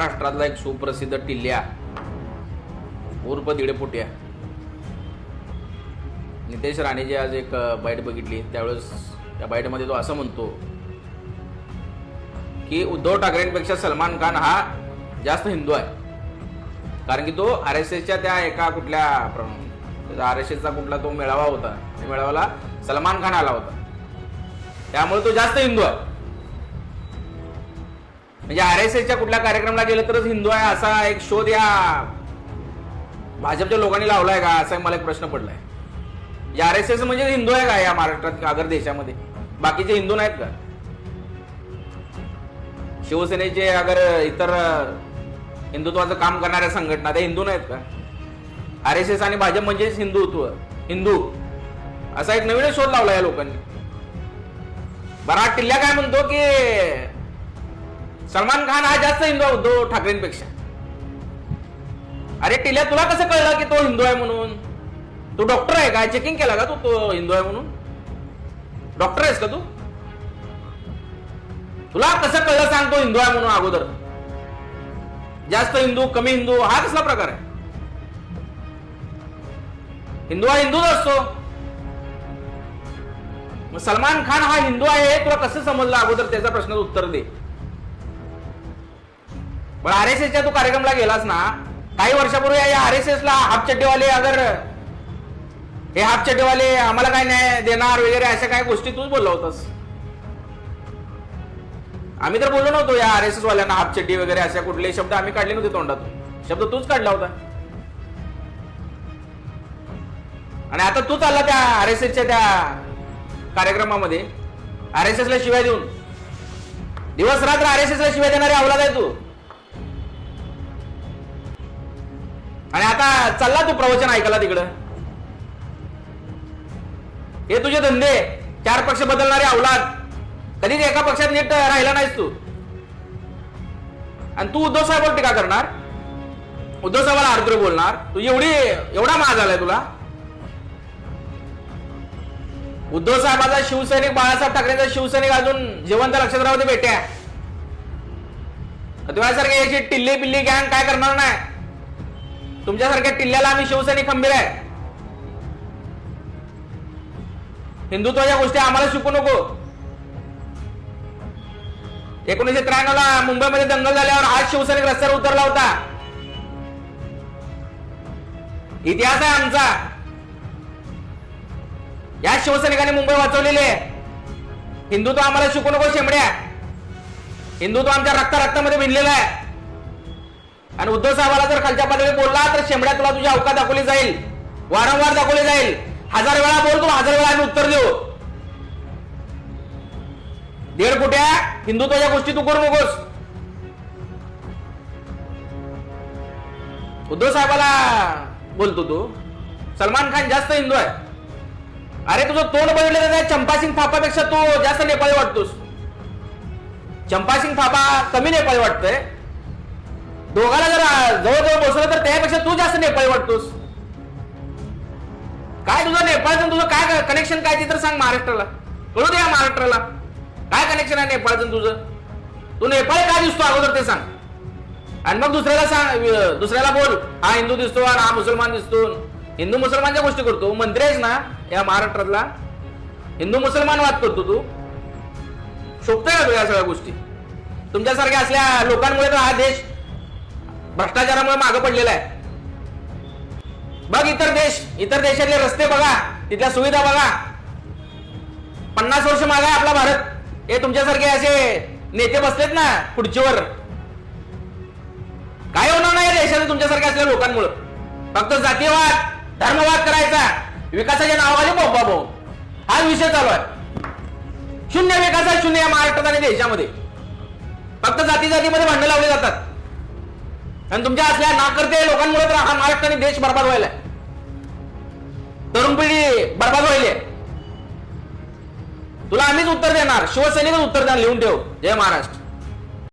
महाराष्ट्रातला एक सुप्रसिद्ध टिल्ल्या. उर्फ दिडेपुट्या नितेश राणेची आज एक बाईट बघितली. त्यावेळेस त्या बाईटमध्ये तो असं म्हणतो की उद्धव ठाकरेंपेक्षा सलमान खान हा जास्त हिंदू आहे. कारण की तो आर एस एसच्या त्या एका कुठल्या आर एस एसचा कुठला तो मेळावा होता. त्या मेळाव्याला सलमान खान आला होता. त्यामुळे तो जास्त हिंदू आहे. म्हणजे आर एस एसच्या कुठल्या कार्यक्रमाला गेलं तरच हिंदू आहे असा एक शोध या भाजपच्या लोकांनी लावलाय का? असा मला एक प्रश्न पडलाय. आर एस एस म्हणजे हिंदू आहे का या महाराष्ट्रात अगर देशामध्ये? बाकीचे हिंदू नाहीत का? शिवसेनेचे अगर इतर हिंदुत्वाचं काम करणाऱ्या संघटना त्या हिंदू नाहीत का? आर एस एस आणि भाजप म्हणजेच हिंदुत्व हिंदू. असा एक नवीन शोध लावला या लोकांनी. बरा टिल्ल्या काय म्हणतो की सलमान खान हा जास्त हिंदू आहे उद्धव ठाकरेंपेक्षा. अरे टिल्या तुला कसं कळलं की तो हिंदू आहे म्हणून? तू डॉक्टर आहे का? चेकिंग केला का तू तो हिंदू आहे म्हणून? डॉक्टर आहेस का तू? तुला कसं कळलं सांग तो हिंदू आहे म्हणून अगोदर? जास्त हिंदू कमी हिंदू हा कसला प्रकार आहे? हिंदू हा हिंदूच असतो. मग सलमान खान हा हिंदू आहे तुला कसं समजलं अगोदर? त्याचा प्रश्नाचं उत्तर दे. पण आर एस एसच्या तू कार्यक्रमला गेलास ना काही वर्षापूर्वी या आर एस एस ला हाफ चड्डेवाले अगर हे हाफ चड्डेवाले आम्हाला काय न्याय देणार वगैरे अशा काही गोष्टी तूच बोलला होतास. आम्ही तर बोललो नव्हतो या आर एस एस वाल्यांना हाफ चड्डी वगैरे अशा कुठले शब्द आम्ही काढले नव्हते तोंडातून. शब्द तूच काढला होता. आणि आता तू चालला त्या आर एस एसच्या त्या कार्यक्रमामध्ये आर एस ला शिवाय देऊन. दिवस रात्र आर एस ला शिवाय देणारे अवलाद आहे तू. आणि आता चालला तू प्रवचन ऐकायला तिकडं. हे तुझे धंदे चार पक्ष बदलणारे अवलाद कधीच एका पक्षात नीट राहिला नाहीस तू. आणि तू उद्धव साहेबावर टीका करणार. उद्धव साहेबाला आर्द्र बोलणार. तू एवढी एवढा माज आलाय तुला. उद्धव साहेबाचा शिवसैनिक बाळासाहेब ठाकरेचा शिवसैनिक अजून जिवंत लक्षात राहू दे बेट्या. तुझ्यासारखे याची टिल्ली पिल्ली गँग काय करणार नाही. तुमच्यासारख्या टिल्ल्याला आम्ही शिवसैनिक खंबीर आहे. हिंदुत्वाच्या गोष्टी आम्हाला शिकू नको. एकोणीशे त्र्याण्णव ला मुंबईमध्ये दंगल झाल्यावर आज शिवसैनिक रस्त्यावर उतरला होता. इतिहास आहे आमचा. या शिवसैनिकांनी मुंबई वाचवलेली आहे. हिंदुत्व आम्हाला शिकू नको शेंबड्या हिंदुत्व आमच्या रक्ता रक्तामध्ये भिनलेलं आहे. आणि उद्धव साहेबाला जर खालच्या पातळीवर बोलला तर शेंबड्या तुला तुझी अवकाश दाखवली जाईल. वारंवार दाखवली जाईल. हजार वेळा बोल तू हजार वेळा आम्ही उत्तर देऊ. दीड कुठ्या हिंदुत्वाच्या गोष्टी तू करू नकोस. उद्धव साहेबाला बोलतो तू. सलमान खान जास्त हिंदू आहे. अरे तुझं तोंड बदललं तर चंपा चंपासिंग थापापेक्षा तू जास्त नेपाळी वाटतोस. चंपासिंग थापा कमी नेपाळी वाटतोय. दोघाला जर जवळजवळ बसवलं तर त्यापेक्षा तू जास्त नेपाळी वाटतोस. काय तुझं नेपाळचं तुझं काय कनेक्शन काय ते तर सांग महाराष्ट्राला. कळू दे या महाराष्ट्राला. काय कनेक्शन आहे नेपाळचं तुझं? तू नेपाळी काय दिसतो अगोदर ते सांग. आणि मग दुसऱ्याला सांग दुसऱ्याला बोल हा हिंदू दिसतो आणि हा मुसलमान दिसतो. हिंदू मुसलमानच्या गोष्टी करतो. मंत्री आहेस ना या महाराष्ट्रातला. हिंदू मुसलमान वाद करतो तू. शोभतोय का तुझ्या सगळ्या गोष्टी? तुमच्यासारख्या असल्या लोकांमुळे तर हा देश भ्रष्टाचारामुळे मागे पडलेला आहे. बघ इतर देश इतर देशातले रस्ते बघा तिथल्या सुविधा बघा. पन्नास वर्ष मागा आपला भारत. हे तुमच्यासारखे असे नेते बसलेत ना खुर्चीवर. काय होणार नाही देशाचं तुमच्यासारख्या असलेल्या लोकांमुळे. फक्त जातीयवाद धर्मवाद करायचा. विकासाच्या नावाखाली बोबा भाऊ हा विषय चालू आहे. शून्य विकास आहे शून्य या महाराष्ट्रात आणि देशामध्ये. फक्त जाती जातीमध्ये भांडणं लावले जातात. आणि तुमच्या असल्या नाकर्ते लोकांमुळे तर हा महाराष्ट्र आणि देश बर्बाद व्हायला तरुण पिढी बर्बाद व्हायली तुला आम्हीच उत्तर देणार शिवसेनेच उत्तर देणार लिहून ठेव. जय महाराष्ट्र.